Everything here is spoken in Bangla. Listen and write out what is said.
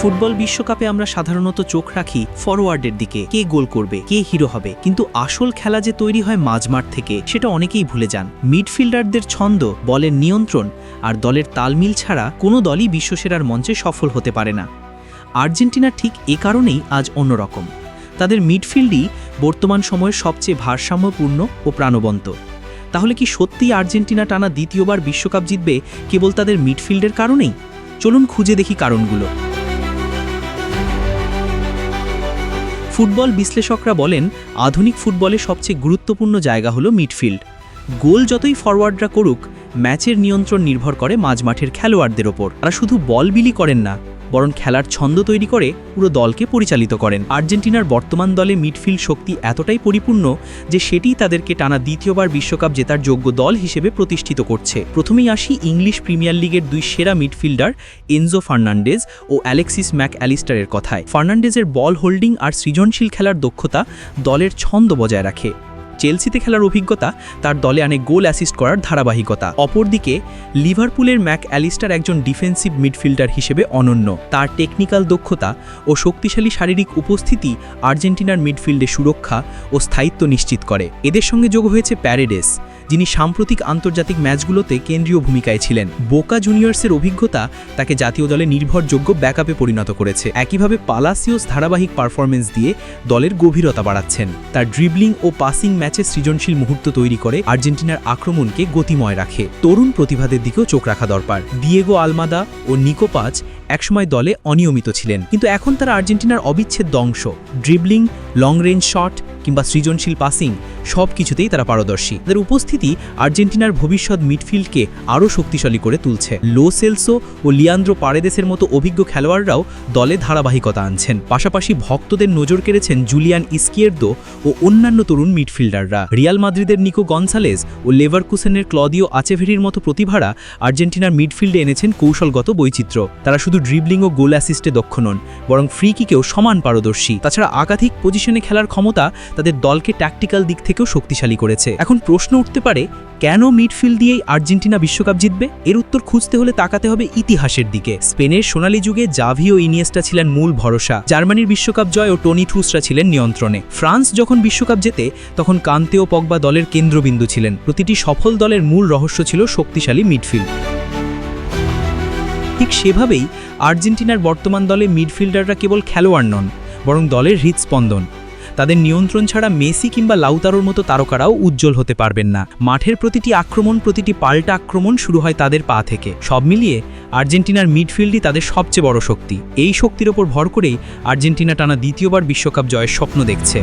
ফুটবল বিশ্বকাপে আমরা সাধারণত চোখ রাখি ফরওয়ার্ডের দিকে, কে গোল করবে, কে হিরো হবে। কিন্তু আসল খেলা যে তৈরি হয় মাঝমাঠ থেকে, সেটা অনেকেই ভুলে যান। মিডফিল্ডারদের ছন্দ, বলের নিয়ন্ত্রণ আর দলের তালমিল ছাড়া কোনো দলই বিশ্বসেরার মঞ্চে সফল হতে পারে না। আর্জেন্টিনা ঠিক এ কারণেই আজ অন্যরকম। তাদের মিডফিল্ডই বর্তমান সময়ের সবচেয়ে ভারসাম্যপূর্ণ ও প্রাণবন্ত। তাহলে কি সত্যিই আর্জেন্টিনা টানা দ্বিতীয়বার বিশ্বকাপ জিতবে কেবল তাদের মিডফিল্ডের কারণেই? চলুন খুঁজে দেখি কারণগুলো। ফুটবল বিশ্লেষকরা বলেন, আধুনিক ফুটবলে সবচেয়ে গুরুত্বপূর্ণ জায়গা হলো মিডফিল্ড। গোল যতই ফরওয়ার্ডরা করুক, ম্যাচের নিয়ন্ত্রণ নির্ভর করে মাঝমাঠের খেলোয়াড়দের ওপর। তারা শুধু বল বিলি করেন না বরং খেলার ছন্দ তৈরি করে পুরো দলকে পরিচালিত করেন। আর্জেন্টিনার বর্তমান দলে মিডফিল্ড শক্তি এতটাই পরিপূর্ণ যে সেটিই তাদেরকে টানা দ্বিতীয়বার বিশ্বকাপ জেতার যোগ্য দল হিসেবে প্রতিষ্ঠিত করছে। প্রথমেই আসি ইংলিশ প্রিমিয়ার লিগের দুই সেরা মিডফিল্ডার এনজো ফার্নান্ডেজ ও অ্যালেক্সিস ম্যাক অ্যালিস্টারের কথায়। ফার্নান্ডেজের বল হোল্ডিং আর সৃজনশীল খেলার দক্ষতা দলের ছন্দ বজায় রাখে। চেলসিতে খেলার অভিজ্ঞতা, তার দলে আনে গোল অ্যাসিস্ট করার ধারাবাহিকতা। অপরদিকে, লিভারপুলের ম্যাক অ্যালিস্টার একজন ডিফেন্সিভ মিডফিল্ডার হিসেবে অনন্য। তার টেকনিক্যাল দক্ষতা ও শক্তিশালী শারীরিক উপস্থিতি আর্জেন্টিনার মিডফিল্ডে সুরক্ষা ও স্থায়িত্ব নিশ্চিত করে। এদের সঙ্গে যোগ হয়েছে প্যারেডেস। যিনি সাম্প্রতিক আন্তর্জাতিক ম্যাচগুলোতে কেন্দ্রীয় ভূমিকায় ছিলেন। বোকা জুনিয়র্সের অভিজ্ঞতা তাকে জাতীয় দলে নির্ভরযোগ্য ব্যাকআপে পরিণত করেছে। একইভাবে পালাসিওস ধারাবাহিক পারফরমেন্স দিয়ে দলের গভীরতা বাড়াচ্ছেন। তার ড্রিবলিং ও পাসিং ম্যাচে সৃজনশীল মুহূর্ত তৈরি করে আর্জেন্টিনার আক্রমণকে গতিময় রাখে। তরুণ প্রতিভাদের দিকেও চোখ রাখা দরকার। দিয়েগো আলমাদা ও নিকোপাচ একসময় দলে অনিয়মিত ছিলেন। কিন্তু এখন তারা আর্জেন্টিনার অবিচ্ছেদ্য অংশ। ড্রিবলিং লং রেঞ্জ শট কিংবা সৃজনশীল পাসিং সব কিছুতেই তারা পারদর্শী। তাদের উপস্থিতি আর্জেন্টিনার ভবিষ্যৎ মিডফিল্ডকে আরও শক্তিশালী করে তুলছে। লো সেলসো ও লিয়ান্দ্রো পারেদেসের মতো অভিজ্ঞ খেলোয়াড়রাও দলে ধারাবাহিকতা আনছেন। পাশাপাশি ভক্তদের নজর কেড়েছেন জুলিয়ান ইস্কিয়ের্দো ও অন্যান্য তরুণ মিডফিল্ডাররা। রিয়াল মাদ্রিদের নিকো গনসালেস ও লেভারকুসেনের ক্লদিও আচেভেরির মতো প্রতিভারা আর্জেন্টিনার মিডফিল্ডে এনেছেন কৌশলগত বৈচিত্র্য। তারা শুধু ড্রিবলিং ও গোল অ্যাসিস্টে দক্ষ নন, বরং ফ্রি কিকেও সমান পারদর্শী। তাছাড়া একাধিক পজিশনে খেলার ক্ষমতা তাদের দলকে ট্যাকটিক্যাল দিক থেকেও শক্তিশালী করেছে। এখন প্রশ্ন উঠতে পারে, কেন মিডফিল্ড দিয়েই আর্জেন্টিনা বিশ্বকাপ জিতবে? এর উত্তর খুঁজতে হলে তাকাতে হবে ইতিহাসের দিকে। স্পেনের সোনালী যুগে জাভি ও ইনিয়েস্টা ছিলেন মূল ভরসা। জার্মানির বিশ্বকাপ জয় ও টনি থ্রুসরা ছিলেন নিয়ন্ত্রণে। ফ্রান্স যখন বিশ্বকাপ জেতে, তখন কান্তে ও পগবা দলের কেন্দ্রবিন্দু ছিলেন। প্রতিটি সফল দলের মূল রহস্য ছিল শক্তিশালী মিডফিল্ড ঠিক সেভাবেই আর্জেন্টিনার বর্তমান দলে মিডফিল্ডাররা কেবল খেলোয়াড় নন, বরং দলের হৃদস্পন্দন। তাদের নিয়ন্ত্রণ ছাড়া মেসি কিংবা লাউতারোর মতো তারকারাও উজ্জ্বল হতে পারবেন না। মাঠের প্রতিটি আক্রমণ, প্রতিটি পাল্টা আক্রমণ শুরু হয় তাদের পা থেকে। সব মিলিয়ে আর্জেন্টিনার মিডফিল্ডই তাদের সবচেয়ে বড় শক্তি। এই শক্তির ওপর ভর করেই আর্জেন্টিনা টানা দ্বিতীয়বার বিশ্বকাপ জয়ের স্বপ্ন দেখছে।